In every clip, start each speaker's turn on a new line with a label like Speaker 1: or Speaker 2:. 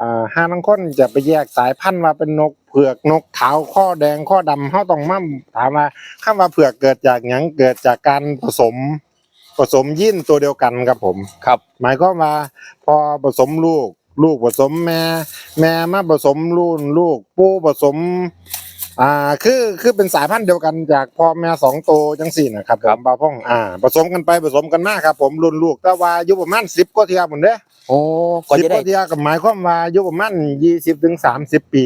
Speaker 1: อ่าห้านังคนจะไปแยกสายพันธุ์ว่าเป็นนกเผือกนกขาวข้อแดงข้อดำเฮาต้องมาถามว่าคำว่าเผือกเกิดจากหยังเกิดจากการผสม ผสมยีนตัวเดียวกันครับผม
Speaker 2: ครับ
Speaker 1: หมายความว่าพอผสมลูก ลูกผสมแม่ แม่มาผสมลูกลูกปูผสมอ่าคือคือเป็นสายพันธุ์เดียวกันจากพ่อแม่สองตัวจังสี่นะครับผมบาพ่องอ่าผสมกันไปผสมกันมาครับผมรุ่นลูกแต่ว่าอายุประมาณสิบก็เทียบหมดเด้
Speaker 2: โอ้ก็
Speaker 1: สิบ
Speaker 2: จะได้
Speaker 1: ก็เทียบกับหมายความว่าอายุประมาณยี่สิบถึงสามสิบปี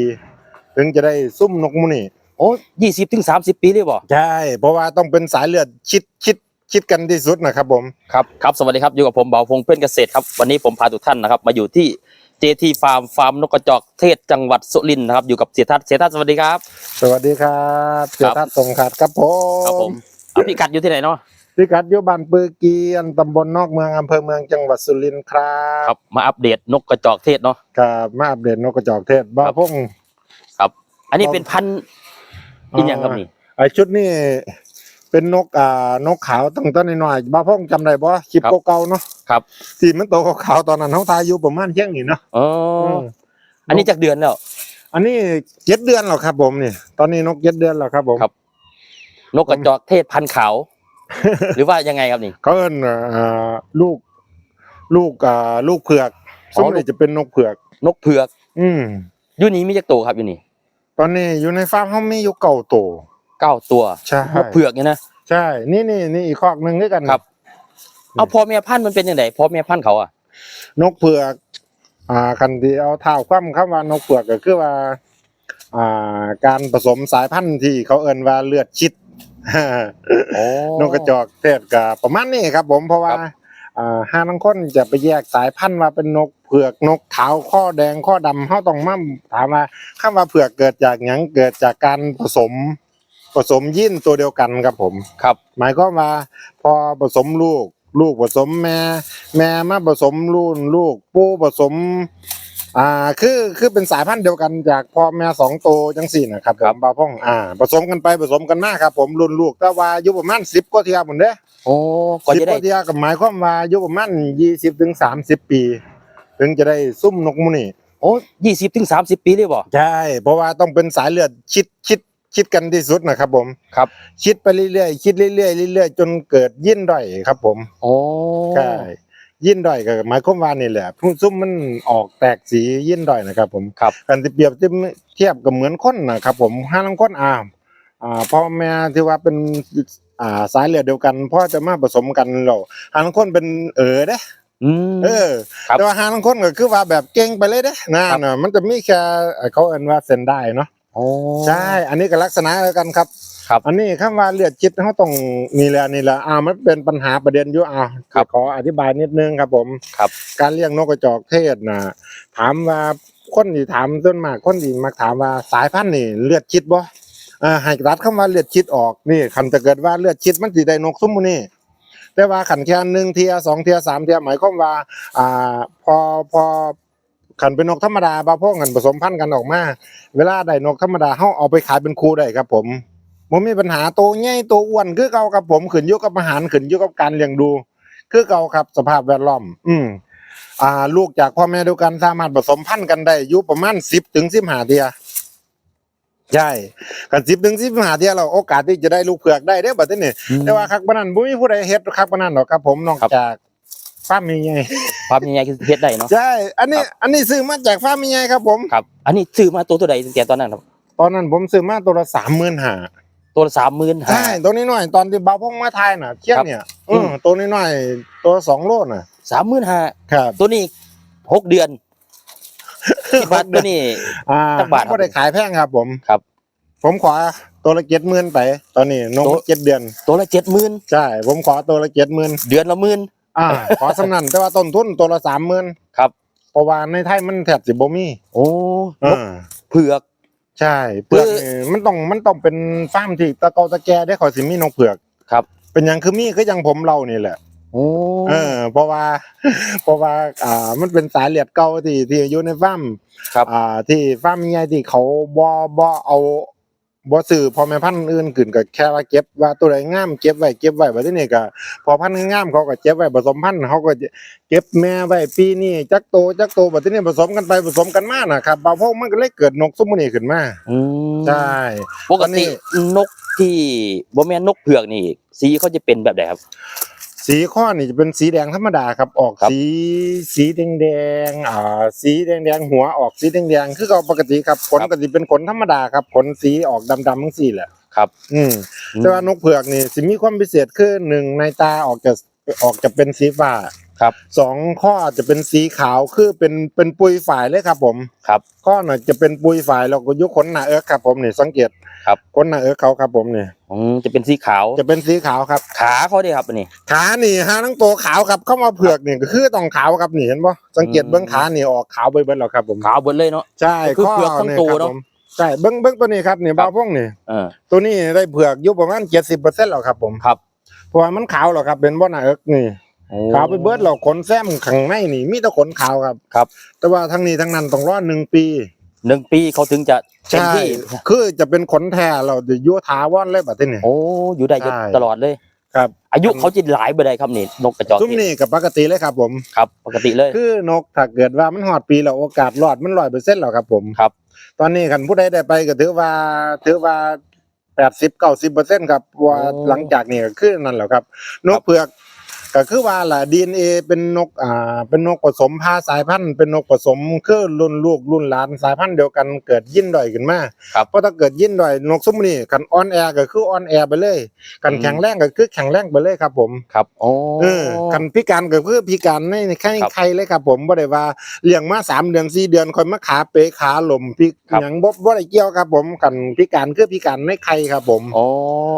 Speaker 1: ถึงจะได้ซุ่มนกหมูนี่
Speaker 2: โอ้ยี่สิบถึงสามสิบปีเลยบ่
Speaker 1: ใช่ เพราะว่าต้องเป็นสายเลือดชิดชิดชิดกันที่สุดนะครับผม
Speaker 2: ครับครับสวัสดีครับอยู่กับผมเบาพงษ์เพื่อนเกษตรครับวันนี้ผมพาทุกท่านนะครับ มาอยู่ที่ JT Farm ฟาร์มนกกระจอกเทศจังหวัดสุรินทร์นะครับอยู่กับเสียทัศน์เสียทัศน์สวัสดีครับ
Speaker 1: สวัสดีครับเจ้าทัดทรงขัดครับผ
Speaker 2: ครับผมมเอาพี่กัดอยู่ที่ไหนเนาะ
Speaker 1: พิกัดอยู่บ้านปือเกียนตำบลนอกเมืองอำเภอเมืองจังหวัดสุรินทร์ครั
Speaker 2: ครับบมาอัปเดตนกกระจอกเทศเนาะ
Speaker 1: กับมาอัปเดตนกกระจอกเทศบ้า
Speaker 2: ครับ
Speaker 1: พง
Speaker 2: ครับ อันนี้
Speaker 1: ครับ
Speaker 2: เป็นพันธุ์อีกอย่างครับนี่
Speaker 1: ไอชุดนี้เป็นนกอ่านกขาวตั้งแต่น้อยๆบ้าพงจำได้บ่คลิปเก่าๆเนาะ
Speaker 2: ครับ
Speaker 1: ที่มันโตขาวๆตอนนั้นเขาทายอยู่ประมาณเที่ยงนี่เนาะ
Speaker 2: อ๋อ
Speaker 1: ม
Speaker 2: อันนี้จากเดือนแล้ว
Speaker 1: อันนี้เจ็ดเดือนแล้วครับ ผมนี่ตอนนี้นกเจ็ดเดือนแล้วครับผม
Speaker 2: ครับ นกกระจอกเทศพันธุ์ขาว หรือว่ายังไงครับนี่
Speaker 1: เขาเอิ้นอ่าลูก ลูกอ่าลูกเผือก
Speaker 2: อ๋อ
Speaker 1: ซึ่งนี่จะเป็นนกเผือก
Speaker 2: นกเผือก
Speaker 1: อืม
Speaker 2: อยูนี้มีจักตัวครับอยู่นี่
Speaker 1: ตอนนี้อยู่ในฟาร์มเขามีอยู่เก่าโตว
Speaker 2: เก้าตัว
Speaker 1: ใช่
Speaker 2: นกเผือกเนี่ยนะ
Speaker 1: ใช่ นี่นี่นี่อีกคอกหนึ่งด้วยกัน
Speaker 2: ครับ เอาพ่อแม่พันธุ์มันเป็นยังไงพ่อแม่พันธุ์เขาอะ
Speaker 1: นกเผือกอ่าคันที่เอาเท้าคว่ำคำว่านกเผือกก็คือว่า อ่า การผสมสายพันธุ์ที่เขาเอิ้นว่าเลือดชิด
Speaker 2: โอ้
Speaker 1: นกกระจอกเทศกับประมาณนี้ครับ ผมเพราะว่า
Speaker 2: ครับ
Speaker 1: อ่าห้านังคนจะไปแยกสายพันธุ์ว่าเป็นนกเผือกนกขาวข้อแดงข้อดำเขาต้องมาถามว่าคำว่าเผือกเกิดจากหยังเกิดจากการผสม ผสมยีนตัวเดียวกันครับผม
Speaker 2: ครับ
Speaker 1: หมายความว่าพอผสมลูก ลูกผสมแม่ แม่มาผสมลูกลูกปูผสม อ่าคือคือเป็นสายพันธุ์เดียวกันจากพ่อแม่สองตัวจังสี่นะครับผมบาพ่องอ่า ผสมกันไปผสมกันมาครับผมรุ่นลูกแต่ว่าอายุประมาณสิบก็เทียบหมดเด้
Speaker 2: โอ้ก็
Speaker 1: สิบ
Speaker 2: จะได้
Speaker 1: ก็เทียบกับหมายความว่าอายุประมาณยี่สิบถึงสามสิบปี ถึงจะได้ซุ่มนกหมูนี่
Speaker 2: โอ้ยี่สิบถึงสามสิบปีเลยบ่
Speaker 1: ใช่เพราะว่าต้องเป็นสายเลือดชิดชิดชิดกันที่สุดนะครับผม
Speaker 2: ครับ
Speaker 1: คิดไปเรื่อยๆคิดเรื่อยๆเรื่อยๆจนเกิดยิ่นด้อยครับผม
Speaker 2: โอ้
Speaker 1: ใช่ ยิ่นด้อยก็หมายความว่านี่แหละพุ่งซุ่มมันออกแตกสียิ่นด้อยนะครับ ผม
Speaker 2: ครับ
Speaker 1: กันที่เปรียบเทียบกับเหมือนคนนะครับ ผมห้าลังคนอ่าอ่าพ่อแม่ที่ว่าเป็นอ่าสายเลือดเดียวกันพ่อจะมาผสมกันเราห้าลังคนเป็นเออเด้
Speaker 2: อืม
Speaker 1: เออ
Speaker 2: ครับ
Speaker 1: แต่ว่าห้าลังคนก็คือว่าแบบเก่งไปเลยเด้นะครับน่ะมันจะมีแค่เอ่อเขาเอ่นว่าเซนได้เนาะ
Speaker 2: โอ้
Speaker 1: ใช่ อันนี้ก็ลักษณะเดียวกันครับ
Speaker 2: ครับ
Speaker 1: อันนี้คำว่าเลือดจิตเขาต้องนี่แหละนี่แหละอ่ามันเป็นปัญหาประเด็นอยู่อ่า
Speaker 2: ครับ
Speaker 1: ขออธิบายนิดนึงครับผม
Speaker 2: ครับ
Speaker 1: การเลี้ยงนกกระจอกเทศนะถามว่าคนที่ถามต้นมากคนที่มักถามว่าสายพันธุ์นี่เลือดจิตบ่อ่าให้รัดคำว่าเลือดจิตออกนี่คันจะเกิดว่าเลือดจิตมันสิได้นกซุ่มหมูนี่แต่ว่าขันแค่หนึ่งเทียสองเทียสามเทียหมายความว่าอ่าพอพอขันเป็นนกธรรมดาบาพ่อกันผสมพันธุ์กันออกมา เวลาได้นกธรรมดาเฮาเอาไปขายเป็นคู่ได้ครับผม บ่มีปัญหาตัวใหญ่ตัวอ้วนคือเก่าครับผมขึ้นอยู่กับอาหารขึ้นอยู่กับการเลี้ยงดู คือเก่าครับสภาพแวดล้อม อืมอ่า ลูกจากพ่อแม่เดียวกันสามารถผสมพันธุ์กันได้อยู่ประมาณ10ถึง15เทียใช่กัน10ถึง15เทียเราโอกาสที่จะได้ลูกเผือกได้เด้อบัดนี้
Speaker 2: อืม
Speaker 1: แต่ว่าคักบ่นั้นบ่มีผู้ใดเฮ็ดคักบ่นั้นหรอกครับ ผมนอก
Speaker 2: ครับ
Speaker 1: จากฟาร์มใหญ่
Speaker 2: ความยังไงคือเฮ็ดได้เนาะ
Speaker 1: ๆใช่อันนี้ อันนี้ซื้อมาจากฟาร์มใหญ่ๆครับผม
Speaker 2: ครับ อันนี้ซื้อมาตัวเท่าใดตั้งแต่ตอนนั้นครับ
Speaker 1: ตอนนั้นผมซื้อมาตัวละ35,000
Speaker 2: ตัวละสามหมื่น
Speaker 1: ใช่ตัวนี้หน่อยตอนที่เบาพงมาทายน่ะเที่ยงเนี่ย
Speaker 2: อื
Speaker 1: อื
Speaker 2: ม
Speaker 1: มตัวนี้หน่อยตัวสองโลน่ะ
Speaker 2: สามหมื่นห้า
Speaker 1: ครับ
Speaker 2: ตัวนี้หกเดือนคิดว่าตัวนี้
Speaker 1: อ่า
Speaker 2: จักบาทครับ
Speaker 1: ไม่ได้ขายแพงครับ ผม
Speaker 2: ครับ
Speaker 1: ผมขอตัวละเจ็ดหมื่นไป ตอนนี้น้อง
Speaker 2: ตัว
Speaker 1: เจ็ดเดือน
Speaker 2: ตัวละเจ็ดหมื่น
Speaker 1: ใช่ ผมขอตัวละเจ็ดหมื่น
Speaker 2: เดือนละหมื่น
Speaker 1: อ่า ขอสำนันแต่ว่าต้นทุนตัวละสามหมื่น
Speaker 2: ครับ
Speaker 1: เพราะว่าในไทยมันแทบสิบ่มี
Speaker 2: โอ้น
Speaker 1: อ่าก
Speaker 2: เผือก
Speaker 1: ใช่เปลือกนี่มันต้องมันต้องเป็นฟาร์มที่ตะเกาตะแกได้ขอสิมีนกเผือก
Speaker 2: ครับ
Speaker 1: เป็นอย่างคือมีก็ยังผมเรานี่แหละ
Speaker 2: โอ้
Speaker 1: เออ เพราะว่า เพราะว่าอ่ามันเป็นสายเลือดเก่าที่ที่อยู่ในฟาร์ม
Speaker 2: ครับ
Speaker 1: อ่าที่ฟาร์มใหญ่ที่เขาบ่บ่เอา บ่ซื้อพอแม่พันธุ์อื่นขึ้นก็แค่ว่าเก็บว่าตัวใดงามเก็บไว้เก็บไว้บัดนี้ก็พอพันธุ์งามเขาก็เก็บไว้ผสมพันธุ์เขาก็เก็บแม่ไว้ปีนี้จักโตจักโตบัดนี้ผสมกันไปผสมกันมานะครับบางพวกมันก็เลยเกิดนกซุมนี้ขึ้นมา
Speaker 2: อืม
Speaker 1: ใช่
Speaker 2: ปกตินกที่บ่แม่นนกเผือกนี่สีเขาจะเป็นแบบไหนครับ
Speaker 1: สีข้อนี่จะเป็นสีแดงธรรมดาครับ ออก
Speaker 2: ครับ
Speaker 1: สีสีแดงแดงๆอ่า สีแดงแดงๆหัวออกสีแดงแดงๆคือเขาปกติครับขนก็จะเป็นขนธรรมดาครับขนสีออกดำๆทั้งสี่แหละ
Speaker 2: ครับ
Speaker 1: อืม แต่ว่านกเผือกนี่สิมีความพิเศษคือหนึ่งในตาออกจะ ออกจะเป็นสีฟ้า
Speaker 2: ครับ
Speaker 1: สองข้อจะเป็นสีขาวคือเป็นเป็นปุยฝ่ายเลยครับ ผม
Speaker 2: ครับ
Speaker 1: ข้อน่ะจะเป็นปุยฝ่ายแล้วก็ยุคขนหนาเอิร์กครับ ผมนี่สังเกต
Speaker 2: ครับ
Speaker 1: ขนหนาเอิร์กเขาครับ ผมนี่
Speaker 2: อืมจะเป็นสีขาว
Speaker 1: จะเป็นสีขาวครับ
Speaker 2: ขาเขาดิครับอันนี้
Speaker 1: ขานี่ฮะทั้งตัวขาวครับเข้ามาเผือกนี่ก็คือต้องขาวครับนี่เห็นปะสังเกต
Speaker 2: อืม
Speaker 1: เบื้องขานี่ออกขาวเบิ้ลๆแล้วครับ ผม
Speaker 2: ขาวเบิดเลยเนาะ
Speaker 1: ใช่
Speaker 2: ก็คือเผือกทั้งตัว
Speaker 1: ครับ
Speaker 2: เนอะ
Speaker 1: ผมใช่เบื้องเบื้องตัวนี้ครับนี่
Speaker 2: ครับ
Speaker 1: บ้าพวกนี่
Speaker 2: เออ
Speaker 1: ตัวนี้ได้เผือกอยู่ประมาณเจ็ดสิบเปอร์เซ็นต์แล้วครับผม
Speaker 2: ครับ
Speaker 1: เพราะว่ามันขาวแล้วครับ เป็นบ่อหนาเอิกนี่
Speaker 2: โอ้
Speaker 1: ขาวไปเบิดแล้วขนแซมข้างในนี่มีแต่ขนขาวครับ
Speaker 2: ครับ
Speaker 1: แต่ว่าทั้งนี้ทั้งนั้นต้องรอหนึ่งปี
Speaker 2: หนึ่งปีเขาถึงจะเต็ม
Speaker 1: ใช่
Speaker 2: ที่
Speaker 1: คือจะเป็นขนแท้เราจะยั่วถาวรเลยแบบนี้
Speaker 2: โอ้อยู่ได้
Speaker 1: ใช่
Speaker 2: ตลอดเลย
Speaker 1: ครับ
Speaker 2: อายุเขาจะหลายบ่ได้ครับนี่นกกระจอก
Speaker 1: ซุ้ม
Speaker 2: เทศ
Speaker 1: นี่กับปกติเลยครับ ผม
Speaker 2: ครับ ปกติเลย
Speaker 1: คือนกถ้าเกิดว่ามันหอดปีแล้วโอกาสรอดมันร้อยเปอร์เซ็นต์แล้วครับ ผม
Speaker 2: ครับ
Speaker 1: ตอนนี้คันผู้ใดได้ไปก็ถือว่าถือว่า แปดสิบเก้าสิบเปอร์เซ็นต์ครับว่า
Speaker 2: โอ้
Speaker 1: หลังจากนี้ก็คือนั่นแหละครับนกเผือก ก็คือว่าล่ะดีเอเป็นนกอ่าเป็นนกผสมพาสายพันธุ์เป็นนกผสมคือรุ่นลูกรุ่นหลานสายพันธุ์เดียวกันเกิดยิ่นดอยขึ้นมา
Speaker 2: ครับ
Speaker 1: เพราะถ้าเกิดยิ่นดอยนกซุ้มนี่กันออนแอร์ก็คือออนแอร์ไปเลยกัน
Speaker 2: อืม
Speaker 1: แข็งแรงก็คือแข็งแรงไปเลยครับผม
Speaker 2: ครับโอ้
Speaker 1: เออกันพิการก็คือพิการในในไข่
Speaker 2: ครับ
Speaker 1: ไข่เลยครับผมบ่ได้ว่าเลี้ยงมาสามเดือนสี่เดือนค่อยมาขาเปขาหล่มพิ
Speaker 2: ครับ
Speaker 1: หยังบ่บ่ได้เกี่ยวครับผมกันพิการคือพิการในไข่ครับผม
Speaker 2: โอ้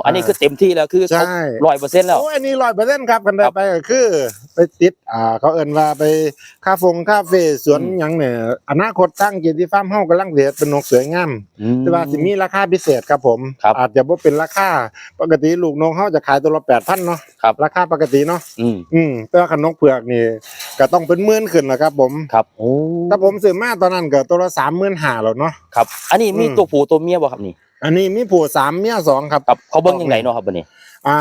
Speaker 2: อันนี้คือเต็มที่แล้วคือ
Speaker 1: ใช่
Speaker 2: ร้อยเปอร์เซ็นต์แล้ว
Speaker 1: โอ้ยอันนี้ร้อยเปอร์เซ็นต์ครับกันได้
Speaker 2: ครับ
Speaker 1: ไปก็คือ ไปติดอ่าเขาเอิ้นว่าไปคาฟงคาเฟ่สวน
Speaker 2: อืม
Speaker 1: หยังเนี่ยอนาคตตั้งเกียรติฟาร์มเฮากำลังเสียเป็นนกสวยงาม
Speaker 2: อืม
Speaker 1: แต่ว่าสิมีราคาพิเศษครับผม
Speaker 2: ครับ
Speaker 1: อาจจะบ่เป็นราคาปกติลูกนกเฮาจะขายตัวละ8,000เนาะ
Speaker 2: ครับ
Speaker 1: ราคาปกติเนาะ
Speaker 2: อืม
Speaker 1: อืมแต่ว่าขนกเผือกนี่ก็ต้องเป็นหมื่นขึ้นนะครับผม
Speaker 2: ครับ โอ้
Speaker 1: ถ้าผมซื้อมาตอนนั้นก็ตัวละสามหมื่นห้าแล้วเนาะ
Speaker 2: ครับ อันนี้มี
Speaker 1: อืม
Speaker 2: ตัวผู้ตัวเมียบ่ครับนี่
Speaker 1: อันนี้มีผู้สามเมียสองครับ
Speaker 2: ครับ เขาเบิ้งยังไงเนาะครับวันนี้
Speaker 1: อ่า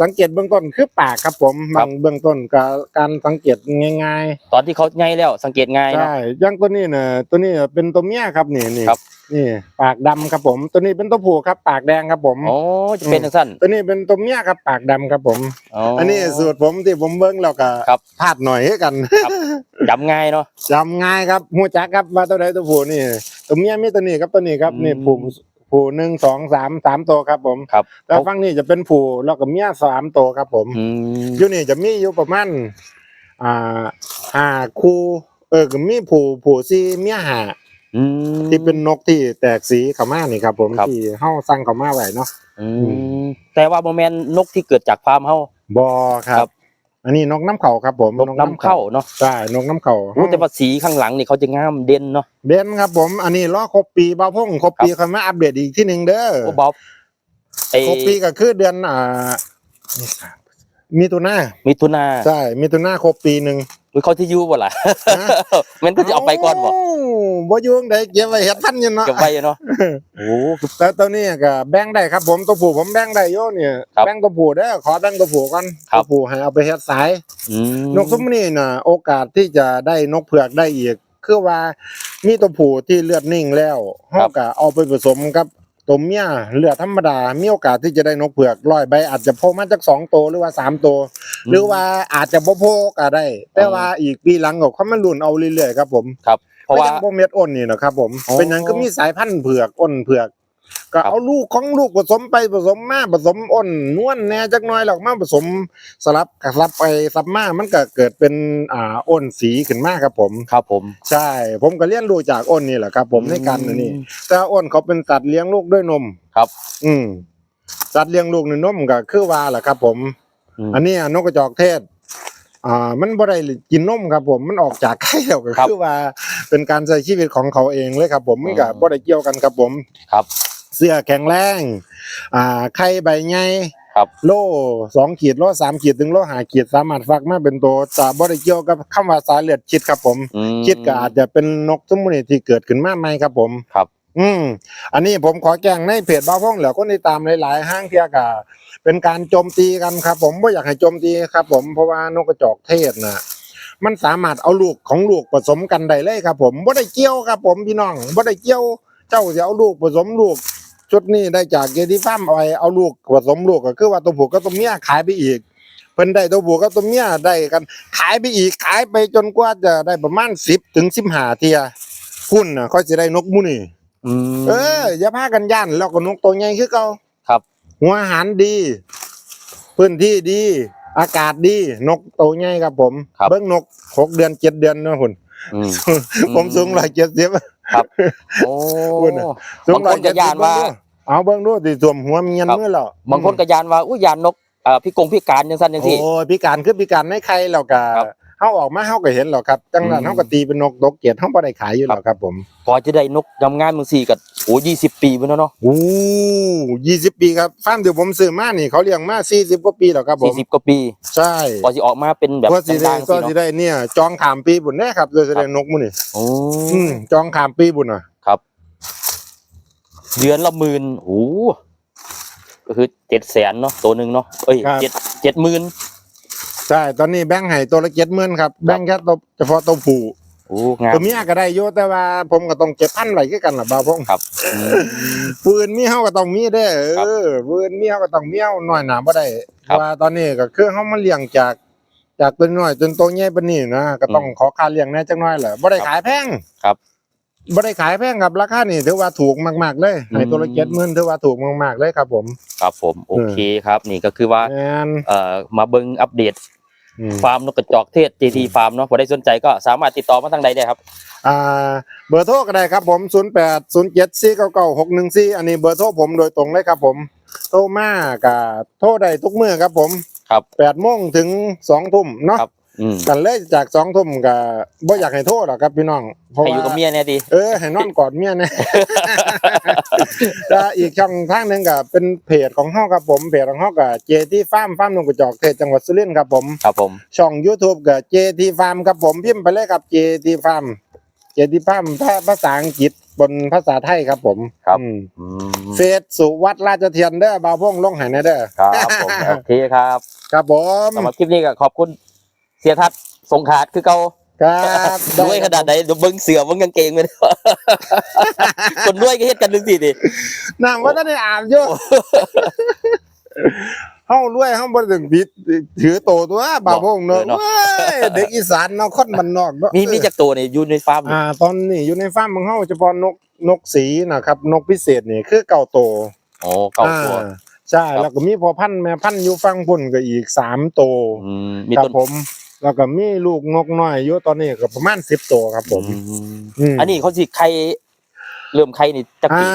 Speaker 1: สังเกตเบื้องต้นคือปากครับผม
Speaker 2: ครับ
Speaker 1: บางเบื้องต้นก็การสังเกตง่าย
Speaker 2: ตอนที่เขาไงแล้วสังเกตง่าย
Speaker 1: ๆ
Speaker 2: เนาะ
Speaker 1: ใช่อยังตัวนี้เนี่ยตัวนี้เป็นตัวเมียครับนี่นี่
Speaker 2: ครับ
Speaker 1: นี่ปากดำครับผม ตัวนี้เป็นตัวผู้ครับ ปากแดงครับผม
Speaker 2: โอ้จะเป็นจังสั้น
Speaker 1: ตัวนี้เป็นตัวเมียครับปากดำครับผม
Speaker 2: อ๋อ
Speaker 1: อันนี้สูตรผมที่ผมเบิ้งแล้วก็
Speaker 2: ครับ
Speaker 1: พลาดหน่อยให้กัน
Speaker 2: จำง่ายเนาะ
Speaker 1: จำง่ายครับหัวจักครับว่าตัวใดตัวผู้นี่ตัวเมียมีตัวนี้ครับตัวนี้ครับ
Speaker 2: อืม
Speaker 1: นี่ผู้ ผู้หนึ่งสองสามสามตัวครับผม
Speaker 2: ครับ
Speaker 1: แล้วฝั่งนี้จะเป็นผู้แล้วก็เมียสามตัวครับผม
Speaker 2: อืม
Speaker 1: อยู่นี่จะมีอยู่ประมาณอ่าห้าคู่เออก็มีผู้ผู้ซีเมียหา
Speaker 2: อืม
Speaker 1: ที่เป็นนกที่แตกสีเขามานี่ครับ ผม
Speaker 2: ครับ
Speaker 1: ที่เฮาสั่งเขามาไว้เนาะ
Speaker 2: อืมแต่ว่าโมเมนนกที่เกิดจากฟาร์มเฮา
Speaker 1: บอครั
Speaker 2: ครับบ
Speaker 1: อันนี้นกน้ำเขาครับผม
Speaker 2: นกน้ำเข้าเนาะ
Speaker 1: ใช่นกน้ำเขา
Speaker 2: โอ้แต่ว่าสีข้างหลังนี่เขาจะงามเด่นเนาะ
Speaker 1: เด่นครับ ผมอันนี้รอครบปีเบาพงครบปีค่อยมาอัปเดตอีกที่หนึ่งเด้อ
Speaker 2: โอ้บอไอ้
Speaker 1: ครบปีก็คือเดือนอ่ามีตุนา
Speaker 2: มิถุนา
Speaker 1: ใช่มีตุนาครบปีหนึ่ง
Speaker 2: อุ๊ยเขาที่อยู่บ่ล่ะ
Speaker 1: ฮะ
Speaker 2: มันก็จะเอาไปก่อนบ่
Speaker 1: เาบ่อยุ่จั่งได้เก็บไว้เฮ็ดพันอยู่เนาะ
Speaker 2: เก็บไว้เนาะโอ้
Speaker 1: แต่ตัวนี้ก็แบ่งได้ครับ ผมตัวผู้ผมแบ่งได้โยเนี่ย
Speaker 2: ครับ
Speaker 1: แบ่งตัวผู้เด้อขอแบ่งตัวผู้ก่อน
Speaker 2: ครั
Speaker 1: ตั
Speaker 2: บ
Speaker 1: วผู้ให้เอาไปเฮ็ดสาย
Speaker 2: อืม
Speaker 1: นกซุ้มนี่น่ะ โอกาสที่จะได้นกเผือกได้อีกคือว่ามีตัวผู้ที่เลือดนิ่งแล้วเฮาก็เอาไปผสมกับ ตัวเมียเลือดธรรมดา มีโอกาสที่จะได้นกเผือกร้อยใบอาจจะโผล่มาจากสองตัวหรือว่าสามตัว หรือว่าอาจจะบ่โผล่ก็ได้ แต่ว่าอีกปีหลังก็เขามาลุ้นเอาเรื่อยๆครับผม
Speaker 2: ครับเพราะว่า
Speaker 1: ก็ยังบ่เม็ดอ้นนี่นะครับผม
Speaker 2: อ๋อ
Speaker 1: เป็นหยังก็มีสายพันธุ์เผือกอ้นเผือก ก็
Speaker 2: ครับ
Speaker 1: เอาลูกของลูกผสมไปผสมมาผสมอ้นนวลแหน่จักหน่อยหรอกมาผสมสลับกับสลับไปสลับมามันก็เกิดเป็นอ่าอ้นสีขึ้นมาครับผม
Speaker 2: ครับผม
Speaker 1: ใช่ ผมก็เลี้ยงดูจากอ้นนี่แหละครับ ผมในการอันนี้แต่อ้นเขาเป็นสัตว์เลี้ยงลูกด้วยนม
Speaker 2: ครับ
Speaker 1: อืมสัตว์เลี้ยงลูกด้วยนมก็คือว่าแหละครับ ผม
Speaker 2: ม
Speaker 1: อันนี้นกกระจอกเทศ อ่า มันบ่ได้กินนมครับ ผม มันออกจากไข่แล้วก็
Speaker 2: ครับ
Speaker 1: คือว่า เป็นการใช้ชีวิตของเขาเองเลยครับ ผมมันก็
Speaker 2: อืม
Speaker 1: บ่ได้เกี่ยวกันครับผม
Speaker 2: ครับ
Speaker 1: เสื้อแข็งแรงอ่าไข่ใบใหญ่
Speaker 2: ครับ
Speaker 1: โลสองขีดโลสามขีดถึงโลห้าขีดสามารถฟักมาเป็นตัวจะบ่ได้เกี่ยวกับคำว่าสายเลือดชิดครับผม
Speaker 2: อืม
Speaker 1: คิดก็อาจจะเป็นนกสมุนที่เกิดขึ้นมาใหม่ครับผม
Speaker 2: ครับ
Speaker 1: อืม อันนี้ผมขอแจ้งในเพจบ้าพ่องเหลือคนที่ตามหลายๆห้างเที่ยกะเป็นการโจมตีกันครับ ผมไม่อยากให้โจมตีครับ ผมเพราะว่านกกระจอกเทศนะมันสามารถเอาลูกของลูกผสมกันได้เลยครับ ผมบ่ได้เกี่ยวครับ ผมพี่น้องบ่ได้เกี่ยว เจ้าจะเอาลูกผสมลูก ชุดนี้ได้จากเกดิฟาร์มเอาไว้เอาลูกผสมลูกก็คือว่าตัวผู้กับตัวเมียขายไปอีก เพิ่นได้ตัวผู้กับตัวเมียได้กัน ขายไปอีกขายไปจนกว่าจะได้ประมาณ10ถึง15เทียพุ่นน่ะค่อยสิได้นกหมู่นี่
Speaker 2: อืม
Speaker 1: เอออย่าพากันย่านแล้วก็นกตัวใหญ่คือเก่า
Speaker 2: ครับ
Speaker 1: หัวอาหารดี พื้นที่ดี อากาศดีนกตัวใหญ่ครับผม
Speaker 2: ครับ
Speaker 1: เบิ้งนกหกเดือนเจ็ดเดือนเนาะคุณ
Speaker 2: อืม
Speaker 1: ผมสูงร้อยเจ็ดสิบ
Speaker 2: โอ้
Speaker 1: คุณน่ะสูง
Speaker 2: บางคนก็ย่านว่า
Speaker 1: เอาเบิ้งดูสิสวมหัวเมียน
Speaker 2: ครับ
Speaker 1: มือแล้ว
Speaker 2: บางคนก็ยานว่าอุ้ยยานนกเอ่อพี่กงพี่การจังซั่นจังซี่
Speaker 1: โอ้ยพิการคือพิการในใครแล้วก็
Speaker 2: ครับ
Speaker 1: เฮาออกมาเฮาก็เห็นหรอกครับจังนั้น
Speaker 2: อืม
Speaker 1: เฮาก็ตีเป็นนกตกเกียรติเฮาบ่ได้ขายอยู่หรอกครับผม
Speaker 2: พอจะได้นกงามๆมึงสี่กับ โอ้ยี่สิบปีพุ่นแล้วเนาะ
Speaker 1: โอ้ยี่สิบปีครับฟาร์มที่ผมซื้อมานี่เขาเลี้ยงมาสี่สิบกว่าปีแล้วครับผ
Speaker 2: สี่
Speaker 1: ม
Speaker 2: สิบกว่าปี
Speaker 1: ใช่
Speaker 2: พอจะออกมาเป็นแบบ
Speaker 1: ก็สิได้
Speaker 2: ดังๆ
Speaker 1: ก็
Speaker 2: สิ
Speaker 1: สิ
Speaker 2: เนาะ
Speaker 1: ได้เนี่ย จองขามปีบุญแน่ครับโดยแสดงนกมื้อนี่
Speaker 2: โอ้
Speaker 1: อืมจองขามปีบุญอะ
Speaker 2: เดือนละหมื่นโอ้ก็คือเจ็ดแสนเนาะตัวหนึ่งเนาะเอ้ยเจ็ดเจ็ดหมื่น
Speaker 1: ใช่ ตอนนี้แบ่งให้ตัวละ70,000ครับ แบ่งแค่ตัวเฉพาะตัวผู้
Speaker 2: โอ้งาม
Speaker 1: ตัวเมียก็ได้อยู่แต่ว่า ผมก็ต้องเก็บพันไว้คือกันล่ะบ่าวพง
Speaker 2: ครับอืม
Speaker 1: ปืนมีเฮาก็ต้องมีเด้อ
Speaker 2: ครับ
Speaker 1: เออปืนมีเฮาก็ต้องมีเอาน้อยหนาบ่ได้
Speaker 2: ครับ
Speaker 1: ว่าตอนนี้ก็คือเฮามาเลี้ยงจาก จากตัวน้อยจนโตใหญ่ปานนี้นะก็ต้อง
Speaker 2: อืม
Speaker 1: ขอค่าเลี้ยงแหน่จักหน่อยแหละบ่ได้ขายแพง
Speaker 2: ครับ
Speaker 1: บ่ได้ขายแพงครับราคานี่ถือว่าถูกมาก ๆ เลยให้ตัวละ
Speaker 2: อืม
Speaker 1: 70,000ถือว่าถูกมากๆเลยครับ ผม
Speaker 2: ครับผมโอเคครับ นี่ก็คือว่า
Speaker 1: แม่น
Speaker 2: เอ่อมาเบิ่งอัปเดต
Speaker 1: อืม
Speaker 2: ฟาร์มนกกระจอกเทศ JT ฟาร์มเนาะพอได้สนใจก็สามารถติดต่อมาทางใดได้ครับ
Speaker 1: อ่า เบอร์โทรก็ได้ครับผม 0807499614 อันนี้เบอร์โทรผมโดยตรงเลยครับผม โทรมาก็โทรได้ทุกมื้อครับผม
Speaker 2: ครับ
Speaker 1: 8โมงถึง2ทุ่มเนาะ
Speaker 2: ครับ อืม
Speaker 1: กันเลยจาก2ทุ่มก็บ่อยากให้โทรหรอกครับพี่น้อง เพราะ
Speaker 2: ให้อยู่กับ
Speaker 1: ว่า
Speaker 2: เมียเนี่ยดี
Speaker 1: เออให้นอนกอดเมียนะ แล้วอีกช่องทางหนึงก็เป็นเพจของเฮาครับผมเพจของเฮาก็ JT Farm ฟาร์มนกกระจอกเทศจังหวัดสุรินทร์ครับผม
Speaker 2: ครับผม
Speaker 1: ช่อง YouTube กับ JT Farm ครับผมพิมพ์ไปเลยครับ JT Farm JT Farm ภาภาษาอังกฤษบนภาษาไทยครับผม
Speaker 2: ครับ
Speaker 1: อืม
Speaker 2: อืม
Speaker 1: เฟซสุวัดราชเทียนเด้อบาวพงลงใหายนะเด้อ
Speaker 2: ครับผม โอเคครับ
Speaker 1: ครับผม
Speaker 2: สำหรับคลิปนี้ก็ขอบคุณ เสียทัศน์สงขาดคือเก่า
Speaker 1: ครับ
Speaker 2: ด้วยขนาดไหนเดี๋ยวเบิ้งเสือเบิ้งกางเกงไปเลยคนด้วยก็เฮ็ดกันดึงสิดิ
Speaker 1: น้ำว่าท่านได้อ่านอยู่เฮารวยเฮาบ่ได้ถึงผิดถือโตตัวบาวพงเนาะเว้ยเด็กอีสานเนาะคนบ้านนอกเนาะ
Speaker 2: มีมีจากตัวเนี่ยอยู่ในฟาร์มนี่
Speaker 1: อ่าตอนนี้อยู่ในฟาร์มของเฮาเฉพาะนกนกสีนะครับ นกพิเศษนี่คือเก่าโต
Speaker 2: โอ้เก่าตัว
Speaker 1: อ่ใช่
Speaker 2: ครับ
Speaker 1: แล้วก็มีพอพันธุ์แม่พันธุ์อยู่ฟังพุ่นก็อีกสามโต
Speaker 2: อืมมี
Speaker 1: ครับ
Speaker 2: ต้น
Speaker 1: ผม แล้วก็มีลูกนกน้อยอยู่ตอนนี้ก็ประมาณสิบตัวครับ ผม
Speaker 2: อืม
Speaker 1: ม
Speaker 2: อันนี้เขาสิใครเริ่มใครนี่จัก
Speaker 1: อ่า
Speaker 2: ปี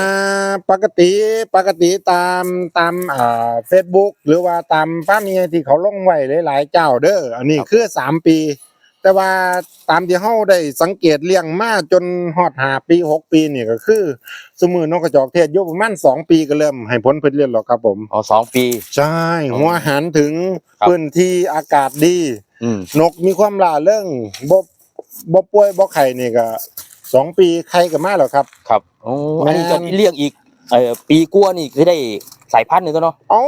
Speaker 1: ปกติปกติตามตามอ่าเฟซบุ๊กหรือว่าตามฟ้ามีที่เขาลงไว้หลายๆเจ้าเด้ออันนี้คือสามปี แต่ว่าตามที่เฮาได้สังเกตเลี้ยงมาจนฮอดหาปีหกปีนี่ก็คือสมือนกกระจอกเทศอยู่ประมาณสองปีก็เริ่มให้ผลผลิตแล้วครับผม
Speaker 2: อ๋อสองปี
Speaker 1: ใช่ หัวอาหารถึง
Speaker 2: ครับ
Speaker 1: พื้นที่อากาศดี
Speaker 2: อืม
Speaker 1: นกมีความล่าเรื่องบ่บ่ป่วยบ่ไข่นี่ก็สองปีไข่ก็มาแล้วครับ
Speaker 2: ครับโอ้
Speaker 1: แม่น
Speaker 2: อันนี้ก็เลี้ยงอีกเอ่อปีกลัวานี่คือได้สายพันธุ์หนึงก็เนาะ
Speaker 1: เอา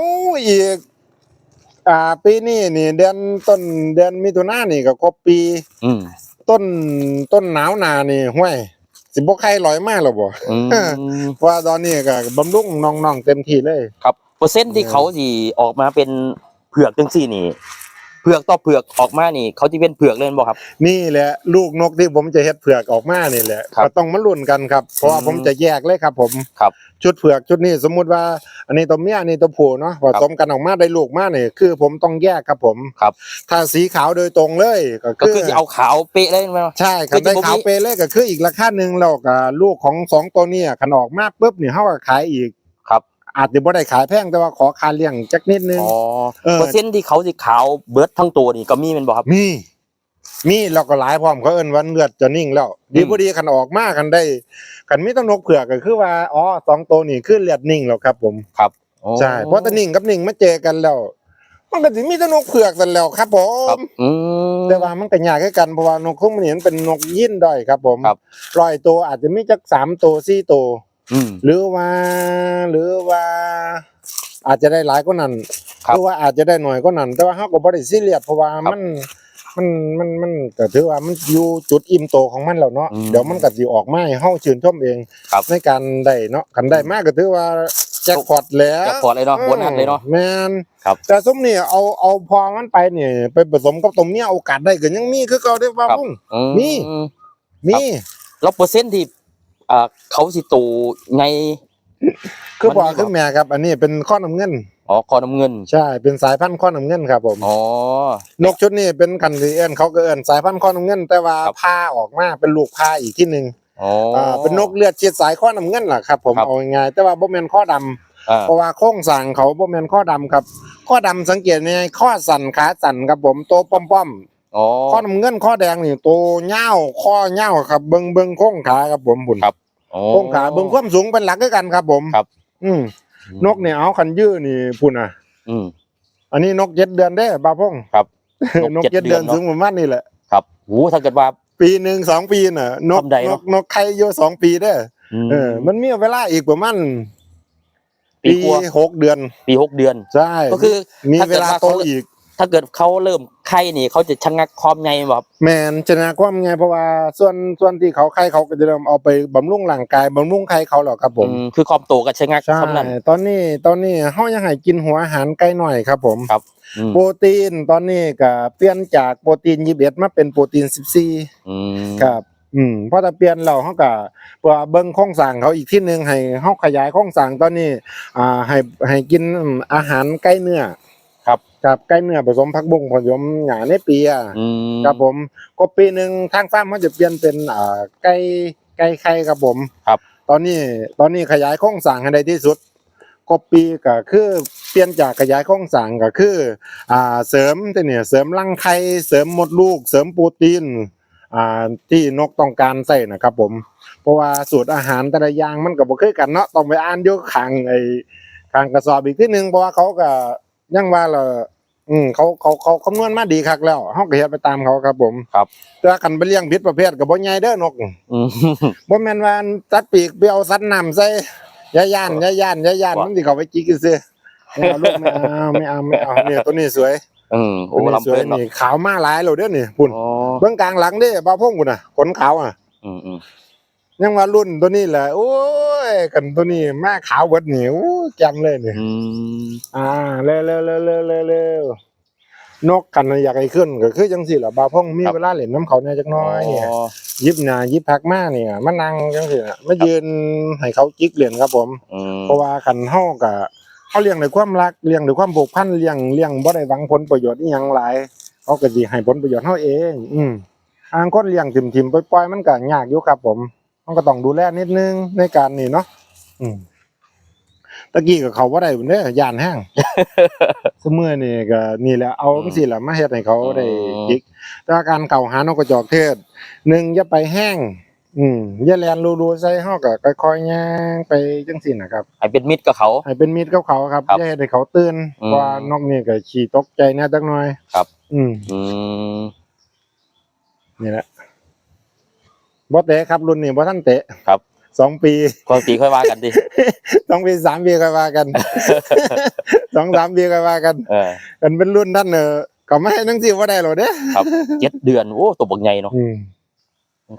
Speaker 1: อีก อ่า ปีนี้นี่ เดือนต้นเดือนมิถุนายนนี่ก็ครบปี
Speaker 2: อืม
Speaker 1: ต้นต้นหนาวหนานี่ห้วย สิบ่ไข่ลอยมาแล้วบ่
Speaker 2: อืม
Speaker 1: เพราะว่าตอนนี้ก็บำรุงน้องๆเต็มที่เลย
Speaker 2: ครับเปอร์เซ็นต์ที่
Speaker 1: อืม
Speaker 2: เขาสิออกมาเป็นเผือกจังซี่นี่ เผือกต่อเผือกออกมานี่ เขาจะเป็นเผือกเลยบ่ครับ
Speaker 1: นี่แหละลูกนกที่ผมจะเฮ็ดเผือกออกมานี่แหละ
Speaker 2: ครับ
Speaker 1: ก็ต้องมาลุ้นกันครับ เพราะว่า
Speaker 2: อืม
Speaker 1: ผมจะแยกเลยครับผม
Speaker 2: ครับ
Speaker 1: ชุดเผือกชุดนี้สมมุติว่า อันนี้ตัวเมียอันนี้ตัวผู้เนาะผสมกันออกมาได้ลูกมาเนี่ยคือผมต้องแยกครับผม
Speaker 2: ครับ
Speaker 1: ถ้าสีขาวโดยตรงเลยก็
Speaker 2: ก็
Speaker 1: คือ
Speaker 2: คือสิเอาขาวเป๊ะเลยไหม
Speaker 1: ใช่ครับ
Speaker 2: คือจะ
Speaker 1: ได้
Speaker 2: บ่มี
Speaker 1: ขาวเปเลยก็คืออีกราคาหนึ่งแล้วก็ลูกของสองตัวเนี้ขันออกมาปุ๊บเนี่ยเขาก็ขายอีก
Speaker 2: ครับ
Speaker 1: อาจจะบ่ได้ขายแพงแต่ว่าขอค่าเลี้ยงจักนิดนึง
Speaker 2: อ๋อ
Speaker 1: เออ
Speaker 2: เปอร์เซ็นต์ที่เขาสิขาวเบิดทั้งตัวนี่ก็มีแมันบ่ครับ
Speaker 1: มี มีเราก็หลายพร้อมเขาเอิ้นว่าเลือดจะนิ่งแล้ว ดี
Speaker 2: อืม
Speaker 1: พอดีคันออกมาคันได้คันมีต้องนกเผือกก็คือว่าอ๋อสองตัวนี่คือเลือดนิ่งแล้วครับ ผม
Speaker 2: อ๋อ
Speaker 1: ใช่เพราะแตะนิ่งกับนิ่งมาเจอกันแล้วมันก็สิมีแต่นกเผือกกันแล้วครับผ
Speaker 2: ครับ
Speaker 1: ม
Speaker 2: อืม
Speaker 1: แต่ว่ามันก็ยากคือกันเพราะว่านกคุ้มนี่มันเป็นนกยินด้อยครับ ผม
Speaker 2: ครับ
Speaker 1: ร้อยตัวอาจจะมีจักสามตัวสี่ตัว
Speaker 2: อืม
Speaker 1: หรือว่า หรือว่า อาจจะได้หลายก็นั้น
Speaker 2: ครั
Speaker 1: ห
Speaker 2: บ
Speaker 1: รือว่าอาจจะได้หน่อยก็นั้นแต่ว่าเฮาก็บ่ได้ซีเรียสเพราะว่า
Speaker 2: ครับ
Speaker 1: มันมันมันมันก็ถือว่ามันอยู่จุดอิ่มโตของมันแล้วเนาะ
Speaker 2: อืม
Speaker 1: เดี๋ยวมันก็สิออกมาให้เฮาชื่นชมเอง
Speaker 2: ครับ
Speaker 1: ในการได้เนาะคันได้มากก็ถือว่าแจ็คพอตแล้ว
Speaker 2: แจ็คพอตเลยเนาะโบนัสเลยเนาะ
Speaker 1: แม่น
Speaker 2: ครับ
Speaker 1: แต่สมนี่เอาเอาพอมันไปเนี่ยไปผสมกับตรงเนี้ยโอกาสได้ก็ยังมีคือเก่าได้อว่า
Speaker 2: ครับ
Speaker 1: พุ่ง
Speaker 2: อื
Speaker 1: มีมี
Speaker 2: แล้วเปอร์เซ็นต์ที่ อ่าเขาสิโตไง
Speaker 1: คือ
Speaker 2: มัน
Speaker 1: บอก
Speaker 2: มี
Speaker 1: คือแม่ครับ อันนี้เป็นข้อน้ำเงิน
Speaker 2: อ๋อคอน้ำเงิน
Speaker 1: ใช่ เป็นสายพันธุ์ข้อน้ำเงินครับผม
Speaker 2: อ๋อ น
Speaker 1: กชุดนี้เป็นกันสีเอ็นเขาก็เอินสายพันธุ์ข้อน้ำเงิน แต่ว่า
Speaker 2: ครับ
Speaker 1: พาออกมาเป็นลูกพาอีกที่หนึ่ง
Speaker 2: อ๋อ
Speaker 1: อ่าเป็นนกเลือดเชียดสายข้อน้ำเงินล่ะครับผม
Speaker 2: ครับ
Speaker 1: เอาง่ายๆแต่ว่าบ่แม่นข้อดำ
Speaker 2: อ่า
Speaker 1: เพราะว่าโครงสร้างเขาบ่แม่นข้อดำครับ ข้อดำสังเกตในข้อสั่นขาสั่นครับผม โตวป้อมๆ
Speaker 2: อ๋อ
Speaker 1: ข้อน้ำเงินข้อแดงนี่ตัวเง่าวข้อเง่าวครับ เบิงเบิงโค้งขาครับผมบุญ
Speaker 2: ครับอ๋อ
Speaker 1: โค้งขาเบิงความสูงเป็นหลักด้วยกันครับผม
Speaker 2: ครับ
Speaker 1: อืมนกเนี่ยเอาคันยื้อนี่พุ่นอะ
Speaker 2: อืม
Speaker 1: อันนี้นกเจ็ดเดือนได้อบาพง
Speaker 2: ครับ
Speaker 1: น
Speaker 2: น
Speaker 1: ก
Speaker 2: กเจ็
Speaker 1: เจ็ด
Speaker 2: ดเดื
Speaker 1: เดือ
Speaker 2: อนนเนอะ
Speaker 1: สูงประมาณนี้แหละ
Speaker 2: ครับโหถ้าเกิดว่า
Speaker 1: ปีหนึ่งสองปีน่ะ นก
Speaker 2: ทำใด
Speaker 1: น
Speaker 2: เนอะ
Speaker 1: กนกไข่อยู่สองปีได้อ
Speaker 2: ม
Speaker 1: เออ มันมีเวลาอีกประมาณ
Speaker 2: ปี
Speaker 1: ปี
Speaker 2: กว่า
Speaker 1: หกเดือน
Speaker 2: ปีหกเดือน
Speaker 1: ใช่
Speaker 2: ก็คือ
Speaker 1: มี
Speaker 2: ถ้า
Speaker 1: เว
Speaker 2: เกิด
Speaker 1: ลา
Speaker 2: ว่า
Speaker 1: โต
Speaker 2: เขา
Speaker 1: อีก
Speaker 2: ถ้าเกิดเขาเริ่มไข่นี่เขาจะชะงักความไงแบบ
Speaker 1: แมนชนะความไงเพราะว่าส่วนส่วนที่เขาไข่เขาก็จะเริ่มเอาไปบำรุงร่างกายบำรุงไข่เขาหรอกครับผม
Speaker 2: อืมคือความโตกับชะงัก
Speaker 1: ใช่
Speaker 2: คำนั้น
Speaker 1: ตอนนี้ตอนนี้เฮายังให้กินหัวอาหารไก่หน่อยครับผม
Speaker 2: ครับอืม
Speaker 1: โปรตีนตอนนี้ก็เปลี่ยนจากโปรตีน21มาเป็นโปรตีน14
Speaker 2: อืม
Speaker 1: ครับอืมพอถ้าเปลี่ยนแล้วเฮาก็เพื่อเบิ่งโครงสร้างเขาอีกที่หนึงให้เฮาขยายโครงสร้างตอนนี้ อ่าให้ให้กินอืมอาหารไก่เนื้อ
Speaker 2: ครับ
Speaker 1: ครับไก่เนื้อผสมผักบุ้งผสมหญ้าในปีอะ
Speaker 2: อืม
Speaker 1: ครับผม ก็ปีหนึ่งทางฟาร์มเขาจะเปลี่ยนเป็นอ่าไก่ไก่ไข่ครับผม
Speaker 2: ครับ
Speaker 1: ตอนนี้ตอนนี้ขยายโครงสร้างให้ได้ที่สุดก็ปีก็คือเปลี่ยนจากขยายโครงสร้างก็คืออ่าเสริมแต่เนี่ยเสริมรังไข่เสริมมดลูก เสริมโปรตีนอ่าที่นกต้องการใส่นะครับผม เพราะว่าสูตรอาหารแต่ละอย่างมันก็บ่คือกันเนาะต้องไปอ่านอยู่ข้างไอ้ข้างกระสอบอีกที่หนึงเพราะว่าเขาก็ยังว่าละ อืมเขาเขาเขาคำนวณมาดีคักแล้วเฮาก็เฮ็ดไปตามเขาครับ ผม
Speaker 2: ครับ
Speaker 1: แต่ว่ากันไปเลี้ยงผิดประเภทก็บ่ใหญ่เด้อนก
Speaker 2: อืม
Speaker 1: บ่แม่นว่าตัดปีกไปเอาสัตว์น้ำใส่อย่าย่านอย่าย่านอย่าย่าน
Speaker 2: ว่า
Speaker 1: มันสิเข้าไปจิกซื่อไม่เอาลูกไม่เอาไม่เอาไม่เอาเนี่ยตัวนี้สวย
Speaker 2: อืมโอ้
Speaker 1: ตัวนี้
Speaker 2: ลำ
Speaker 1: สว
Speaker 2: เพลิ
Speaker 1: ย
Speaker 2: นเนาะ
Speaker 1: นี่ขาวมาหลายแล้วเด้อนี่พุ่น
Speaker 2: อ๋อ
Speaker 1: เบื้องกลางหลังเด้บ่าวพงพุ่นน่ะขนขาวอะ
Speaker 2: อืมอืม
Speaker 1: ยังว่ารุ่นตัวนี้แหละโอ้ยกันตัวนี้มาขาวเบิดนี่โอ้ยจังเลยนี่
Speaker 2: อืม
Speaker 1: อ่าเร็วเร็วเร็วเร็วเร็วเร็วนกกันอยากให้ขึ้นก็คือจังสี่ล่ะบ่าวพงมีเวลาเล่นน้ำเขาเนี่ยจักหน้อยเนี่ย
Speaker 2: อ๋อ
Speaker 1: ยิบหน้ายิบพักมาเนี่ยมานั่งจังสี่น่ะมายืนให้เขาจิกเล่นครับผม
Speaker 2: อืม
Speaker 1: เพราะว่าคันเฮาก็เขาเลี้ยงด้วยความรักเลี้ยงด้วยความผูกพันเลี้ยงเลี้ยงบ่ได้หวังผลประโยชน์อีหยังหลายเขาก็สิให้ผลประโยชน์เฮาเอง อืมทางคนเลี้ยงทิ่มๆปล่อยๆมันก็ยากอยู่ครับผม มันก็ต้องดูแลนิดนึงในการนี่เนาะอืมตะกี้ก็เขาบ่ได้พุ่นเด้อย่านแห้งซุมื้อนี่ก็นี่แหละเอาจังซี่ล่ะมาเฮ็ดให้เขาได้จิกแต่ว่าการเข้าหานกกระจอกเทศหนึ่งอย่าไปแห้ง อืมอย่าแลนรัวๆใส่เฮาก็ค่อยๆย่างไปจังซี่นะครับ
Speaker 2: ให้เป็นมิตรกับเขา
Speaker 1: ให้เป็นมิตรกับเขาครับ
Speaker 2: ครับ
Speaker 1: อย่าให้ได้เขาตื่น
Speaker 2: อืม
Speaker 1: เพราะว่านกนี่ก็ขี้ตกใจแหน่จักหน่อย
Speaker 2: ครับ
Speaker 1: อืม
Speaker 2: อืม
Speaker 1: นี่แหละ บ่เตะครับรุ่นนี้บ่ทันเตะ
Speaker 2: ครับ
Speaker 1: สองปี
Speaker 2: ความตีค่อยว่ากันดิ
Speaker 1: สองปีสามปีค่อยว่ากันสองสามปีค่อยว่ากัน
Speaker 2: เออ
Speaker 1: กันเป็นรุ่นท่านเนอะก็ไม่ให้ทั้งที่บ่ได้หรอกเด้
Speaker 2: ครับเจ็ดเดือนโอ้ตัวบักใหญ่เนาะ
Speaker 1: อืม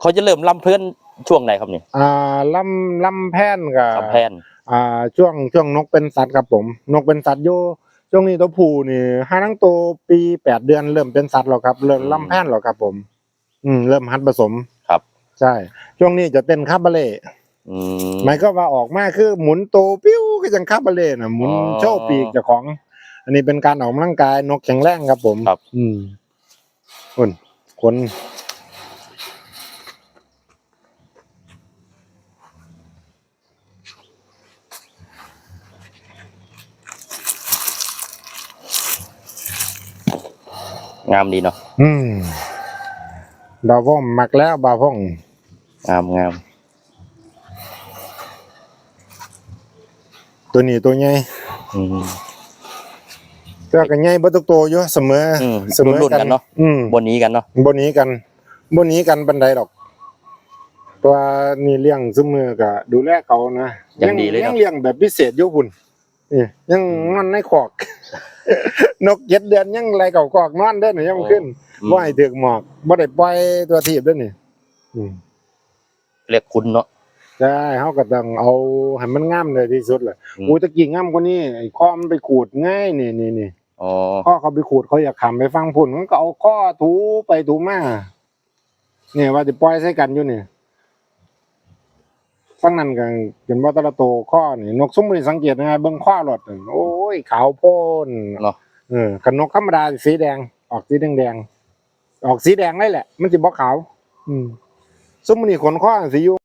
Speaker 2: เขาจะเริ่มลำเพลินช่วงไหนครับเนี่ย
Speaker 1: อ่าลำลำแพนกับ
Speaker 2: ลำแพน
Speaker 1: อ่าช่วงช่วงนกเป็นสัตว์ครับผม นกเป็นสัตว์อยู่ช่วงนี้ตัวผู้นี่ห้าทั้งตัวปีแปดเดือนเริ่มเป็นสัตว์แล้วครับ เริ่มลำแพนแล้วครับผม อืมเริ่มหัดผสม
Speaker 2: ครับ
Speaker 1: ใช่ ช่วงนี้จะเป็นคาบาเล่
Speaker 2: อืม
Speaker 1: หมายก็ว่าออกมาคือหมุนโตวปิ้วก็จังคาบาเล่น่ะหมุน
Speaker 2: อ๋อ
Speaker 1: โชว์ปีกเจ้าของ อันนี้เป็นการออกกำลังกายนกแข็งแรงครับผม
Speaker 2: ครับ
Speaker 1: อืมคนคน
Speaker 2: งามดีเนาะ
Speaker 1: อืมบาวพ่องมักแล้วบาวพ่อง
Speaker 2: งามงาม
Speaker 1: ตัวนี้ตัวใหญ่
Speaker 2: อืม
Speaker 1: ตัวกันใหญ่บ่ทุกตัวอยู่เสมอ
Speaker 2: อืม
Speaker 1: เสมอ
Speaker 2: รุ่นๆกันเนาะ
Speaker 1: อืม
Speaker 2: บนนี้กันเนาะ
Speaker 1: บนนี้กันบนนี้กันบันไดดอก ตัวนี่เลี้ยงซุมือก็ดูแลเขานะ
Speaker 2: อย่างดีเลยเนอะ
Speaker 1: ยังเลี้ยงแบบพิเศษอยู่พุ่นนี่ยังนอนในคอก นกเจ็ดเดือนยังไรเก่าคอกนอนเด้อนี่ยังขึ้น
Speaker 2: อืม
Speaker 1: บ่ให้ถึกหมอกบ่ได้ปล่อยตัวทีบเด้อนี่อืม
Speaker 2: เรียกคุณเนาะ
Speaker 1: ใช่เฮาก็ต้องเอาให้มันงามเลยที่สุดแหละ
Speaker 2: อืม
Speaker 1: อูตะกี้งามกว่านี้ไอ้ข้อมันไปขูดง่ายนี่นี่นี่
Speaker 2: อ๋อ
Speaker 1: ข้อเขาไปขูดเขาอยากขำไปฟังพุ่นมันก็เอาข้อถูไปถูมาเนี่ยว่าจะปล่อยใส่กันอยู่นี่ฟังนั่นกันเป็นว่าแตละโตข้อนี่นกซุ้มนี่สังเกตยังไงเบิ่งข้อรถนั่นโอ้ยขาวโพ่น
Speaker 2: เนาะ
Speaker 1: เออกันนกธรรมดาสีแดง ออกสีแดงแดงๆออกสีแดงได้แหละ มันสิบ่ขาว อืม ซุ้มนี่ขนข้อสิอยู่